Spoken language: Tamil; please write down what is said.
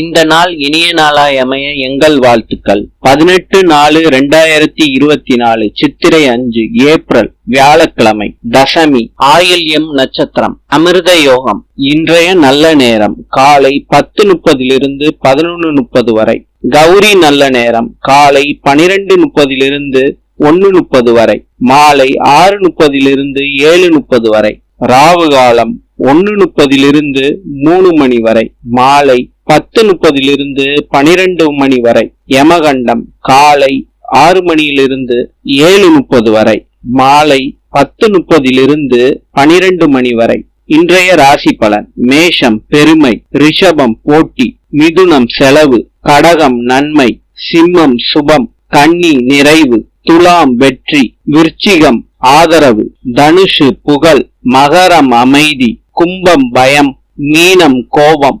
இந்த நாள் இனிய நாளாய் அமைய எங்கள் வாழ்த்துக்கள். பதினெட்டு நாலு ரெண்டாயிரத்தி இருபத்தி நாலு சித்திரை அஞ்சு ஏப்ரல் வியாழக்கிழமை தசமி ஆயில்யம் நட்சத்திரம் அமிர்த யோகம். இன்றைய நல்ல நேரம் காலை பத்து முப்பதிலிருந்து பதினொன்று முப்பது வரை. கௌரி நல்ல நேரம் காலை பனிரெண்டு முப்பதிலிருந்து ஒன்னு முப்பது வரை. மாலை ஆறு முப்பதிலிருந்து ஏழு முப்பது வரை. ராவு காலம் ஒன்னு முப்பதிலிருந்து மூணு மணி வரை. மாலை பத்து முப்பதிலிருந்து பனிரெண்டு மணி வரை யமகண்டம் காலை ஆறு மணியிலிருந்து ஏழு முப்பது வரை மாலை பத்து முப்பதிலிருந்து பனிரெண்டு மணி வரை. இன்றைய ராசி பலன் மேஷம் பெருமை ரிஷபம் போட்டி மிதுனம் செலவு கடகம் நன்மை சிம்மம் சுபம் கன்னி நிறைவு துலாம் வெற்றி விருச்சிகம் ஆதரவு தனுஷு புகழ் மகரம் அமைதி கும்பம் பயம் மீனம் கோபம்